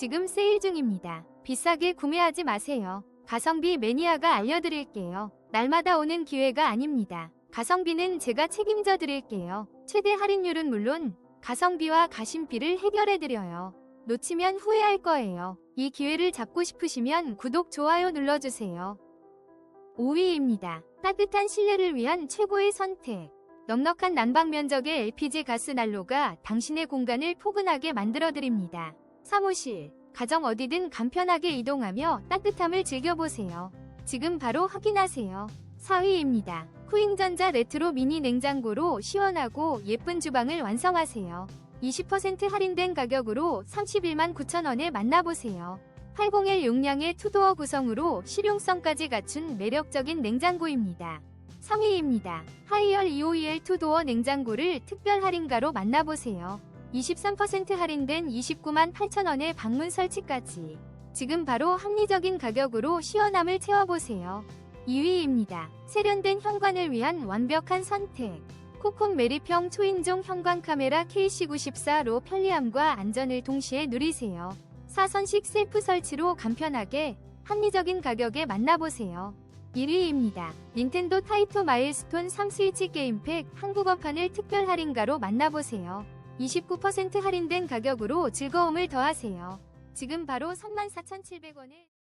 지금 세일 중입니다. 비싸게 구매하지 마세요. 가성비 매니아가 알려드릴게요. 날마다 오는 기회가 아닙니다. 가성비는 제가 책임져 드릴게요. 최대 할인율은 물론 가성비와 가심비를 해결해 드려요. 놓치면 후회할 거예요. 이 기회를 잡고 싶으시면 구독, 좋아요 눌러주세요. 5위입니다. 따뜻한 실내를 위한 최고의 선택. 넉넉한 난방 면적의 LPG 가스 난로가 당신의 공간을 포근하게 만들어드립니다. 사무실, 가정 어디든 간편하게 이동하며 따뜻함을 즐겨보세요. 지금 바로 확인하세요. 4위입니다. 후잉전자 레트로 미니 냉장고로 시원하고 예쁜 주방을 완성하세요. 20% 할인된 가격으로 31만 9천원에 만나보세요. 801 용량의 투도어 구성으로 실용성까지 갖춘 매력적인 냉장고입니다. 3위입니다. 하이얼 251 투도어 냉장고를 특별 할인가로 만나보세요. 23% 할인된 29만 8천원의 방문 설치까지. 지금 바로 합리적인 가격으로 시원함을 채워보세요. 2위입니다. 세련된 현관을 위한 완벽한 선택. 코콤 메리평 초인종 현관 카메라 KC94로 편리함과 안전을 동시에 누리세요. 사선식 셀프 설치로 간편하게 합리적인 가격에 만나보세요. 1위입니다. 닌텐도 타이토 마일스톤 3 스위치 게임팩 한국어판을 특별 할인가로 만나보세요. 29% 할인된 가격으로 즐거움을 더하세요. 지금 바로 34,700원에